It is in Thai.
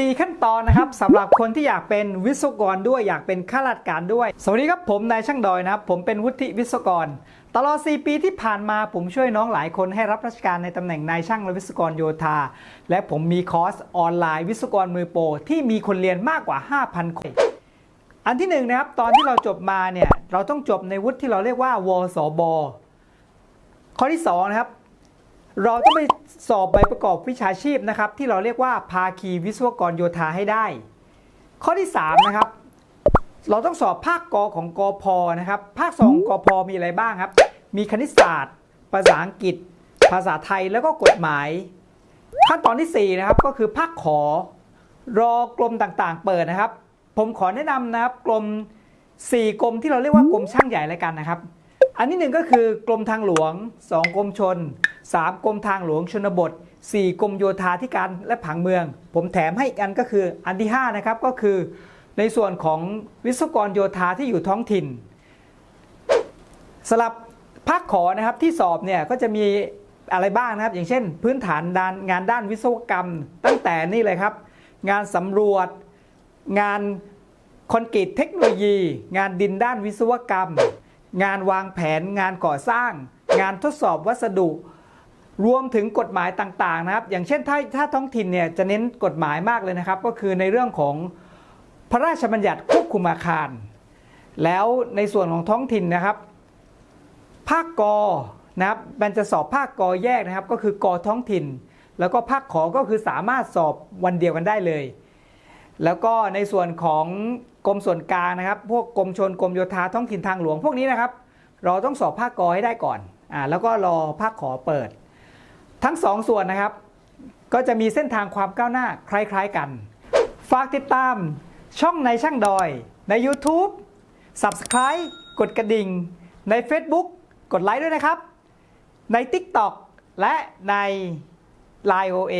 4 ขั้นตอนนะครับสำหรับคนที่อยากเป็นวิศวกรด้วยอยากเป็นข้าราชการด้วย สวัสดีครับผมนายช่างดอยนะครับ ผมเป็นวุฒิวิศวกร ตลอด 4 ปีที่ผ่านมาผมช่วยน้องหลายคนให้รับราชการในตำแหน่งนายช่างและวิศวกรโยธา และผมมีคอร์สออนไลน์วิศวกรมือโปรที่มีคนเรียนมากกว่า 5,000 คนอันที่หนึ่งนะครับตอนที่เราจบมาเนี่ยเราต้องจบในวุฒิที่เราเรียกว่าวสบ ข้อที่สองนะครับ เราต้องไปสอบใบประกอบวิชาชีพนะครับ ที่เราเรียกว่าภาคีวิศวกรโยธาให้ได้ ข้อที่ 3 นะครับ เราต้องสอบภาคกอของกอพนะครับ ภาค 2กอพมีอะไรบ้างครับ มีคณิตศาสตร์ ภาษาอังกฤษ ภาษาไทยแล้วก็กฎหมาย ขั้นตอนที่ 4 นะครับก็คือภาคขอรอกรมต่างๆ เปิดนะครับ ผมขอแนะนำนะครับกรม4กรมที่เราเรียกว่ากรมช่างใหญ่แล้วกันนะครับ อันที่หนึ่งก็คือกรมทางหลวง 2กรมชน 3 กรมทางหลวงชนบท 4 กรมโยธาธิการและผังเมือง ผมแถมให้อีกอันก็คืออันที่5นะครับก็คือ ในส่วนของวิศวกรโยธาที่อยู่ท้องถิ่นสำหรับภาคขอนะครับที่สอบเนี่ยก็จะมีอะไรบ้างนะครับ อย่างเช่น พื้นฐานด้านงานด้านวิศวกรรม ตั้งแต่นี่เลยครับ งานสำรวจ งานคอนกรีตเทคโนโลยี งานดินด้านวิศวกรรม งานวางแผน งานก่อสร้าง งานทดสอบวัสดุ รวมถึงกฎหมายต่างๆนะครับ อย่างเช่นถ้าถ้าท้องถิ่นเนี่ยจะเน้นกฎหมายมากเลยนะครับ ก็คือในเรื่องของพระราชบัญญัติควบคุมอาคาร แล้วในส่วนของท้องถิ่นนะครับ ภาคกอนะครับมันจะสอบภาคกอแยกนะครับ ก็คือกอท้องถิ่น แล้วก็ภาคขอก็คือสามารถสอบวันเดียวกันได้เลย แล้วก็ในส่วนของกรมส่วนกลางนะครับ พวกกรมชนกรมโยธาท้องถิ่นทางหลวง พวกนี้นะครับ เราต้องสอบภาคกอให้ได้ก่อนอ่าแล้วก็รอภาคขอเปิด ทั้งสองส่วนนะครับ ก็จะมีเส้นทางความก้าวหน้าคล้ายๆกัน ฝากติดตามช่องในช่างดอยใน YouTube Subscribe กดกระดิ่ง ใน Facebook กดไลค์ด้วยนะครับ ใน TikTok และใน Line OA